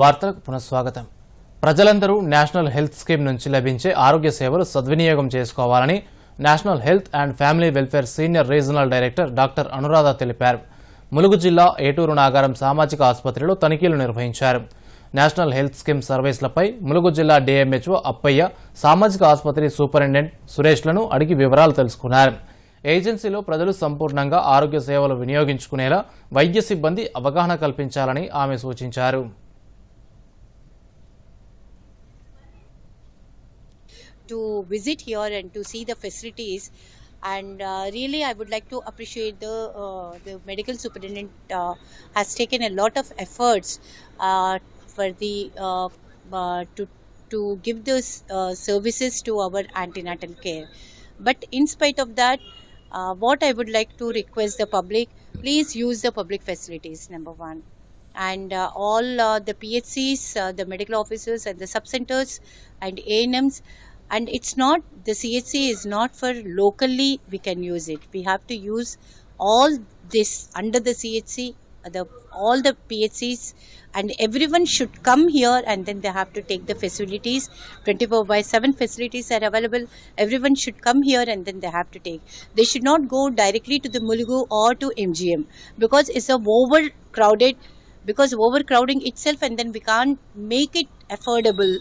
వార్తలకు పునఃస్వాగతం. ప్రజలందరూ నేషనల్ హెల్త్ స్కీమ్ నుంచి లభించే ఆరోగ్య సేవలు సద్వినియోగం చేసుకోవాలని national health and family welfare senior regional director doctor Anuradha తెలిపారు. ములుగు జిల్లా ఏటూరు నాగారం సామాజిక ఆసుపత్రిలో తనిఖీలు నిర్వహించారు. నేషనల్ హెల్త్ స్కీమ్ సర్వీసులపై ములుగు జిల్లా డీఎంహెచ్ఓ అప్పయ్య సామాజిక ఆసుపత్రి సూపరింటెండెంట్ సురేష్లను అడిగి వివరాలు తెలుసుకున్నారు. ఏజెన్సీలో ప్రజలు సంపూర్ణంగా ఆరోగ్య సేవలు వినియోగించుకునేలా వైద్య సిబ్బంది అవగాహన కల్పించాలని ఆమె సూచించారు. To visit here and to see the facilities. And uh, really, I would like to appreciate the uh, the medical superintendent uh, has taken a lot of efforts uh, for the uh, uh, to to give those uh, services to our antenatal care. But in spite of that, uh, what I would like to request the public, please use the public facilities. Number one and uh, all uh, the PHCs, uh, the medical officers, and the sub centers and ANMs. And it's not the CHC is not for locally we can use it. We have to use all this under the CHC, the all the PHCs, and everyone should come here and then they have to take the facilities. 24 by 7 facilities are available. Everyone should come here and then they have to take. They should not go directly to the Mulugu or to MGM because it's a overcrowded because overcrowding itself and then we can't make it affordable